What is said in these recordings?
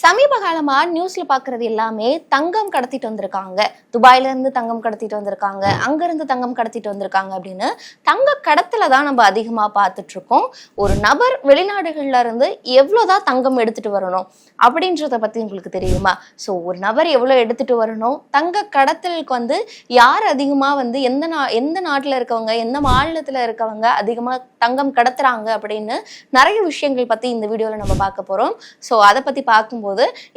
சமீப காலமா நியூஸ்ல பாக்குறது எல்லாமே தங்கம் கடத்திட்டு வந்திருக்காங்க. துபாயில இருந்து தங்கம் கடத்திட்டு வந்திருக்காங்க. அங்க இருந்து தங்கம் கடத்திட்டு வந்திருக்காங்க அப்படின்னு தங்க கடத்தல தான் நம்ம அதிகமா பார்த்துட்டு இருக்கோம். ஒரு நபர் வெளிநாடுகள்ல இருந்து எவ்வளவுதான் தங்கம் எடுத்துட்டு வரணும் அப்படின்றத பத்தி உங்களுக்கு தெரியுமா? சோ ஒரு நபர் எவ்வளவு எடுத்துட்டு வரணும்? தங்க கடத்தலுக்கு வந்து யார் அதிகமா வந்து எந்த நா எந்த நாட்டுல இருக்கவங்க எந்த மாநிலத்துல இருக்கவங்க அதிகமா தங்கம் கடத்துறாங்க அப்படின்னு நிறைய விஷயங்கள் பத்தி இந்த வீடியோல நம்ம பார்க்க போறோம். ஸோ அதை பத்தி பார்க்கும்போது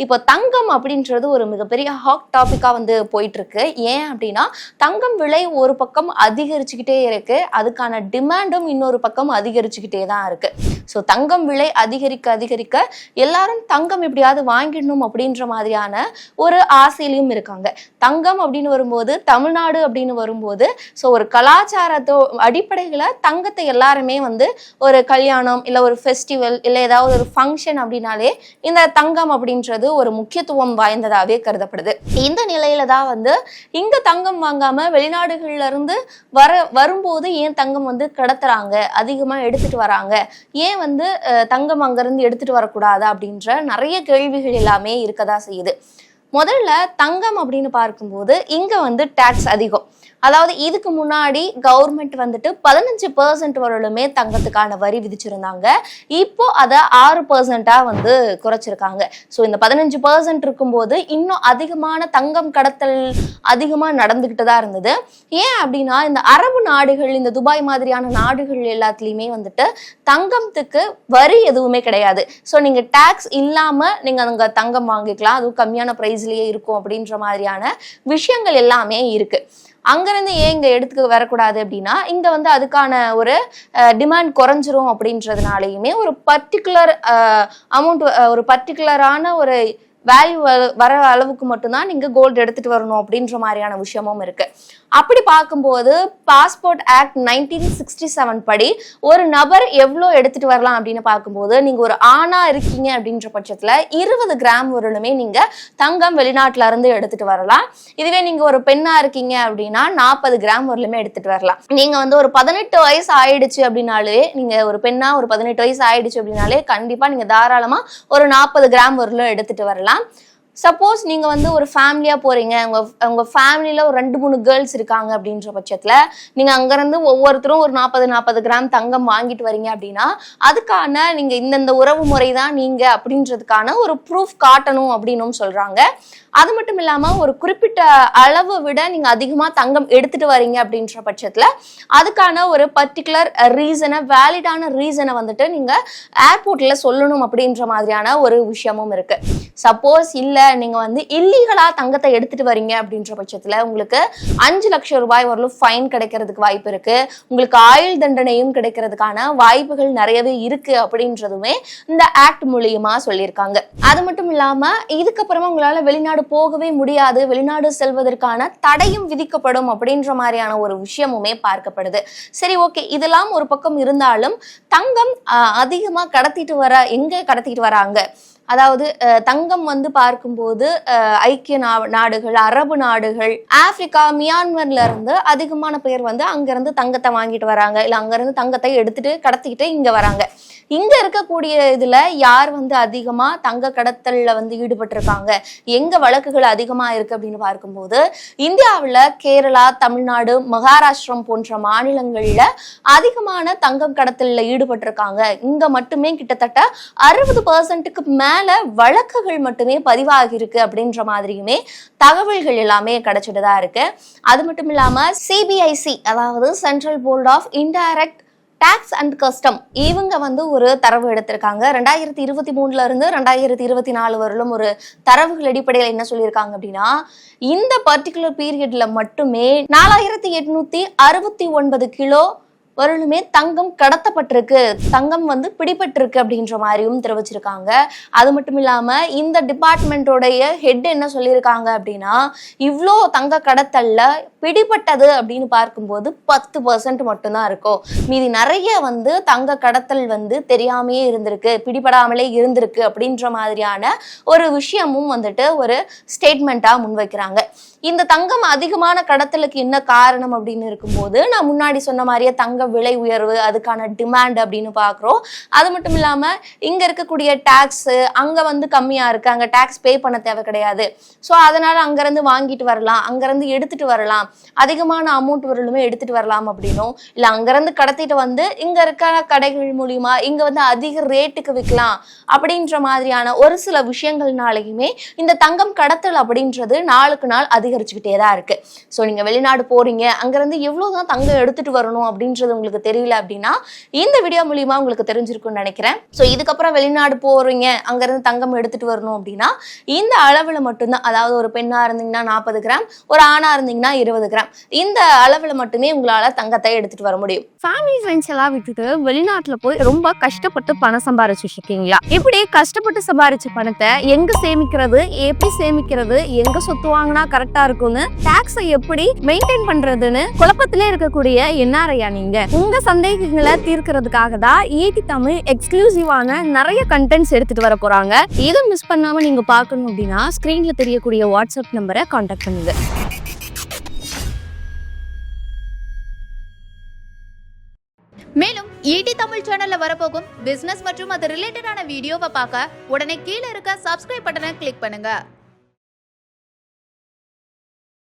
இப்போ தங்கம் அப்படின்றது ஒரு மிகப்பெரிய ஹாட் டாப்பிக்காக வந்து போயிட்டு இருக்கு ஏன் அப்படின்னா தங்கம் விலை ஒரு பக்கம் அதிகரிச்சுக்கிட்டே இருக்கு. அதுக்கான டிமாண்டும் இன்னொரு பக்கம் அதிகரிச்சுக்கிட்டே தான் இருக்கு. ஸோ தங்கம் விலை அதிகரிக்க அதிகரிக்க எல்லாரும் தங்கம் எப்படியாவது வாங்கிடணும் அப்படின்ற மாதிரியான ஒரு ஆசையிலையும் இருக்காங்க. தங்கம் அப்படின்னு வரும்போது தமிழ்நாடு அப்படின்னு வரும்போது ஸோ ஒரு கலாச்சாரத்தோ அடிப்படையில் தங்கத்தை எல்லாருமே வந்து ஒரு கல்யாணம் இல்லை ஒரு ஃபெஸ்டிவல் இல்லை ஏதாவது ஒரு ஃபங்க்ஷன் அப்படின்னாலே இந்த தங்கம் அப்படின்றது ஒரு முக்கியத்துவம் வாய்ந்ததாகவே கருதப்படுது. இந்த நிலையில தான் வந்து இங்க தங்கம் வாங்காம வெளிநாடுகள்ல இருந்து வர வரும்போது ஏன் தங்கம் வந்து கடத்துறாங்க? அதிகமா எடுத்துட்டு வராங்க? ஏன் வந்து தங்கம் அங்கிருந்து எடுத்துட்டு வரக்கூடாது அப்படின்ற நிறைய கேள்விகள் எல்லாமே இருக்கதா செய்யுது. முதல்ல தங்கம் அப்படின்னு பார்க்கும்போது இங்க வந்து டாக்ஸ் அதிகம். அதாவது இதுக்கு முன்னாடி கவர்மெண்ட் வந்துட்டு பதினஞ்சு பர்சன்ட் வரலுமே தங்கத்துக்கான வரி விதிச்சிருந்தாங்க. இப்போ அதை ஆறு பர்சன்டா வந்து குறைச்சிருக்காங்க. ஸோ இந்த பதினஞ்சு பர்சன்ட் இருக்கும்போது இன்னும் அதிகமான தங்கம் கடத்தல் அதிகமாக நடந்துக்கிட்டு தான் இருந்தது. ஏன் அப்படின்னா இந்த அரபு நாடுகள் இந்த துபாய் மாதிரியான நாடுகள் எல்லாத்துலேயுமே வந்துட்டு தங்கத்துக்கு வரி எதுவுமே கிடையாது. ஸோ நீங்கள் டேக்ஸ் இல்லாமல் நீங்கள் அங்கே தங்கம் வாங்கிக்கலாம். அதுவும் கம்மியான ப்ரைஸ்லேயே இருக்கும் அப்படின்ற மாதிரியான விஷயங்கள் எல்லாமே இருக்குது அங்கிருந்து ஏன் இங்க எடுத்துக்க வரக்கூடாது அப்படின்னா இங்க வந்து அதுக்கான ஒரு டிமாண்ட் குறைஞ்சிரும் அப்படின்றதுனாலையுமே ஒரு பர்டிகுலர் அமௌண்ட் ஒரு பர்டிகுலரான ஒரு வேல்யூ வர அளவுக்கு மட்டும்தான் நீங்க கோல்டு எடுத்துட்டு வரணும் அப்படின்ற மாதிரியான விஷயமும் இருக்கு. அப்படி பார்க்கும்போது passport act nineteen sixty seven படி ஒரு நபர் எவ்வளோ எடுத்துட்டு வரலாம் அப்படின்னு பார்க்கும்போது நீங்க ஒரு ஆணா இருக்கீங்க அப்படின்ற பட்சத்துல இருபது கிராம் வரலுமே நீங்க தங்கம் வெளிநாட்டுல இருந்து எடுத்துட்டு வரலாம். இதுவே நீங்க ஒரு பெண்ணா இருக்கீங்க அப்படின்னா நாற்பது கிராம் வரலுமே எடுத்துட்டு வரலாம். நீங்க வந்து ஒரு பதினெட்டு வயசு ஆயிடுச்சு அப்படின்னாலே நீங்க ஒரு பெண்ணா ஒரு பதினெட்டு வயசு ஆயிடுச்சு அப்படின்னாலே கண்டிப்பா நீங்க தாராளமா ஒரு நாற்பது கிராம் வரலும் எடுத்துட்டு வரலாம். சப்போஸ் நீங்க வந்து ஒரு ஃபேமிலியா போறீங்க. உங்க உங்க ஃபேமிலியில ஒரு ரெண்டு மூணு கேர்ள்ஸ் இருக்காங்க அப்படின்ற பட்சத்துல நீங்க அங்கிருந்து ஒவ்வொருத்தரும் ஒரு நாற்பது நாற்பது கிராம் தங்கம் வாங்கிட்டு வரீங்க அப்படின்னா அதுக்கான நீங்க இந்தந்த உறவு முறை தான் நீங்க அப்படின்றதுக்கான ஒரு ப்ரூஃப் காட்டணும் அப்படின்னும் சொல்றாங்க. அது மட்டும் இல்லாம ஒரு குறிப்பிட்ட அளவை விட நீங்க அதிகமா தங்கம் எடுத்துட்டு வரீங்க அப்படின்ற பட்சத்துல அதுக்கான ஒரு பர்டிகுலர் ரீசனை வேலிடான ரீசனை வந்துட்டு நீங்க ஏர்போர்ட்ல சொல்லணும் அப்படின்ற மாதிரியான ஒரு விஷயமும் இருக்கு. சப்போஸ் இல்லை நீங்கள் வந்து இல்லீகலாக தங்கத்தை எடுத்துகிட்டு வரீங்க அப்படின்ற பட்சத்தில் உங்களுக்கு அஞ்சு லட்சம் ரூபாய் வரலும் ஃபைன் கிடைக்கிறதுக்கு வாய்ப்பு இருக்குது உங்களுக்கு ஆயுள் தண்டனையும் கிடைக்கிறதுக்கான வாய்ப்புகள் நிறையவே இருக்குது அப்படின்றதுமே இந்த ஆக்ட் மூலியமாக சொல்லியிருக்காங்க. அது மட்டும் இல்லாமல் இதுக்கப்புறமா உங்களால் வெளிநாடு போகவே முடியாது. வெளிநாடு செல்வதற்கான தடையும் விதிக்கப்படும் அப்படின்ற மாதிரியான ஒரு விஷயமுமே பார்க்கப்படுது. சரி ஓகே இதெல்லாம் ஒரு பக்கம் இருந்தாலும் தங்கம் அதிகமாக கடத்திட்டு வர எங்கே கடத்திட்டு வராங்க? அதாவது தங்கம் வந்து பார்க்கும்போது ஐக்கிய நா- நாடுகள் அரபு நாடுகள் ஆப்பிரிக்கா மியான்மர்ல இருந்து அதிகமான பேர் வந்து அங்கிருந்து தங்கத்தை வாங்கிட்டு வராங்க. இல்ல அங்கிருந்து தங்கத்தை எடுத்துட்டு கடத்திக்கிட்டு இங்க வராங்க. இங்க இருக்கக்கூடிய இதுல யார் வந்து அதிகமா தங்க கடத்தல்ல வந்து ஈடுபட்டிருக்காங்க? எங்க வழக்குகள் அதிகமா இருக்கு அப்படின்னு பார்க்கும்போது இந்தியாவில் கேரளா தமிழ்நாடு மகாராஷ்டிரம் போன்ற மாநிலங்கள்ல அதிகமான தங்கம் கடத்தலில் ஈடுபட்டிருக்காங்க. இங்க மட்டுமே கிட்டத்தட்ட அறுபது பர்சன்ட்டுக்கு மேல வழக்குகள் மட்டுமே பதிவாகி இருக்கு அப்படின்ற மாதிரியுமே தகவல்கள் எல்லாமே கிடைச்சிட்டு தான் இருக்கு. அது மட்டும் இல்லாம சிபிஐசி அதாவது central board of indirect tax and custom இவங்க வந்து ஒரு தரவு எடுத்திருக்காங்க. ரெண்டாயிரத்தி இருபத்தி மூணுல இருந்து ரெண்டாயிரத்தி இருபத்தி நாலு வரலும் ஒரு தரவுகள் அடிப்படையில் என்ன சொல்லியிருக்காங்க அப்படின்னா இந்த பர்டிகுலர் பீரியட்ல மட்டுமே நாலாயிரத்தி எட்நூத்தி அறுபத்தி ஒன்பது கிலோ வரலுமே தங்கம் கடத்தப்பட்டிருக்கு தங்கம் வந்து பிடிபட்டிருக்கு அப்படின்ற மாதிரியும் தெரிவிச்சிருக்காங்க. அது மட்டும் இல்லாம இந்த டிபார்ட்மெண்ட்டோடைய ஹெட் என்ன சொல்லியிருக்காங்க அப்படின்னா இவ்வளோ தங்க கடத்தல்ல பிடிபட்டது அப்படின்னு பார்க்கும்போது பத்து பர்சன்ட் மட்டும்தான் இருக்கும். மீதி நிறைய வந்து தங்க கடத்தல் வந்து தெரியாமையே இருந்திருக்கு பிடிபடாமலே இருந்திருக்கு அப்படின்ற மாதிரியான ஒரு விஷயமும் வந்துட்டு ஒரு ஸ்டேட்மெண்ட்டா முன்வைக்கிறாங்க இந்த தங்கம் அதிகமான கடத்தலுக்கு என்ன காரணம் அப்படின்னு இருக்கும்போது நான் முன்னாடி சொன்ன மாதிரியே தங்க விலை உயர்வு அதுக்கான டிமாண்ட் அப்படின்னு பார்க்குறோம். அது மட்டும் இல்லாமல் இங்கே இருக்கக்கூடிய டேக்ஸு அங்கே வந்து கம்மியாக இருக்குது அங்கே டேக்ஸ் பே பண்ண தேவை கிடையாது. ஸோ அதனால் அங்கேருந்து வாங்கிட்டு வரலாம். அங்கேருந்து எடுத்துகிட்டு வரலாம். அதிகமான அமௌண்ட் வரலுமே எடுத்துகிட்டு வரலாம் அப்படின்னும் இல்லை அங்கேருந்து கடத்திட்டு வந்து இங்கே இருக்க கடைகள் மூலிமா இங்கே வந்து அதிக ரேட்டுக்கு விற்கலாம் அப்படின்ற மாதிரியான ஒரு சில விஷயங்கள்னாலையுமே இந்த தங்கம் கடத்தல் அப்படின்றது நாளுக்கு நாள் அதிகரிச்சுக்கிட்டே தான் இருக்குது ஸோ நீங்கள் வெளிநாடு போகிறீங்க அங்கேருந்து எவ்வளோ தான் தங்கம் எடுத்துட்டு வரணும் அப்படின்றது உங்களுக்கு தெரியல அப்படின்னா இந்த வீடியோ மூலியமா உங்களுக்கு தெரிஞ்சிருக்கும்னு நினைக்கிறேன். ஸோ இதுக்கப்புறம் வெளிநாடு போறீங்க அங்கேருந்து தங்கம் எடுத்துட்டு வரணும் அப்படின்னா இந்த அளவில் மட்டும்தான் அதாவது ஒரு பெண்ணா இருந்தீங்கன்னா நாற்பது கிராம் ஒரு ஆணா இருந்தீங்கன்னா இருபது கிராம் இந்த அளவில் மட்டுமே உங்களால தங்கத்தை எடுத்துட்டு வர முடியும். ஃபேமிலி ஃப்ரெண்ட்ஸ் எல்லாம் விட்டுட்டு வெளிநாட்டுல போய் ரொம்ப கஷ்டப்பட்டு பணம் சம்பாரிச்சு இருக்கீங்களா? இப்படி கஷ்டப்பட்டு சம்பாரிச்ச பணத்தை எங்க சேமிக்கிறது எப்படி சேமிக்கிறது எங்க சொத்து வாங்கினா கரெக்டா இருக்கும்னு டாக்ஸை எப்படி மெயின்டைன் பண்றதுன்னு குழப்பத்திலே இருக்கக்கூடிய என்ஆர்ஐயா நீங்க? உங்க சந்தேகங்களை தீர்க்கறதுக்காக தான் ஈடி தமிழ் எக்ஸ்க்ளூசிவான நிறைய கண்டென்ட்ஸ் எடுத்துட்டு வர போறாங்க. இதை மிஸ் பண்ணாம நீங்க பார்க்கணும் அப்படின்னா ஸ்கிரீன்ல தெரியக்கூடிய வாட்ஸ்அப் நம்பரை காண்டாக்ட் பண்ணுங்க. மேலும் ஈடி தமிழ் சேனல்ல வரப்போகும் பிசினஸ் மற்றும் அது ரிலேட்டடான வீடியோவை பார்க்க உடனே கீழே இருக்க சப்ஸ்கிரைப் பட்டனை கிளிக் பண்ணுங்க.